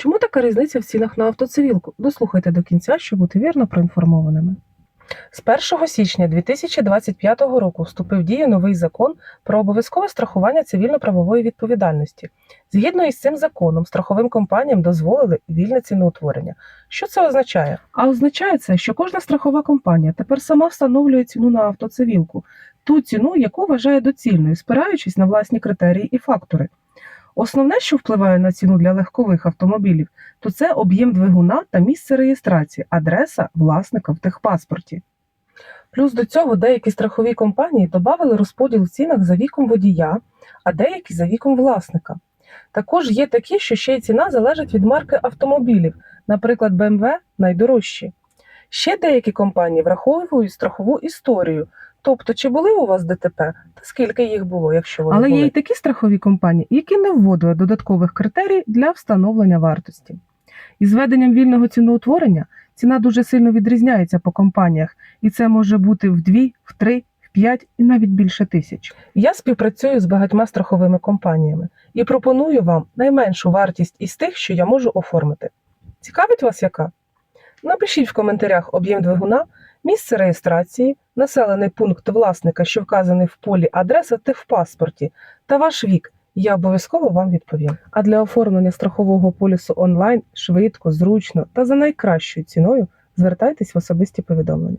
Чому така різниця в цінах на автоцивілку? Дослухайте до кінця, щоб бути вірно проінформованими. З 1 січня 2025 року вступив в дію новий закон про обов'язкове страхування цивільно-правової відповідальності. Згідно із цим законом, страховим компаніям дозволили вільне ціноутворення. Що це означає? А означає це, що кожна страхова компанія тепер сама встановлює ціну на автоцивілку, ту ціну, яку вважає доцільною, спираючись на власні критерії і фактори. Основне, що впливає на ціну для легкових автомобілів, то це об'єм двигуна та місце реєстрації, адреса власника в техпаспорті. Плюс до цього деякі страхові компанії додали розподіл в цінах за віком водія, а деякі за віком власника. Також є такі, що ще й ціна залежить від марки автомобілів, наприклад, BMW найдорожчі. Ще деякі компанії враховують страхову історію, тобто чи були у вас ДТП, та скільки їх було, якщо вони Але були. є й такі страхові компанії, які не вводили додаткових критерій для встановлення вартості. Із введенням вільного ціноутворення ціна дуже сильно відрізняється по компаніях, і це може бути в 2, в 3, в 5 і навіть більше тисяч. Я співпрацюю з багатьма страховими компаніями і пропоную вам найменшу вартість із тих, що я можу оформити. Цікавить вас яка? Напишіть в коментарях об'єм двигуна, місце реєстрації, населений пункт власника, що вказаний в полі адреса та в паспорті, та ваш вік. Я обов'язково вам відповім. А для оформлення страхового полісу онлайн швидко, зручно та за найкращою ціною звертайтесь в особисті повідомлення.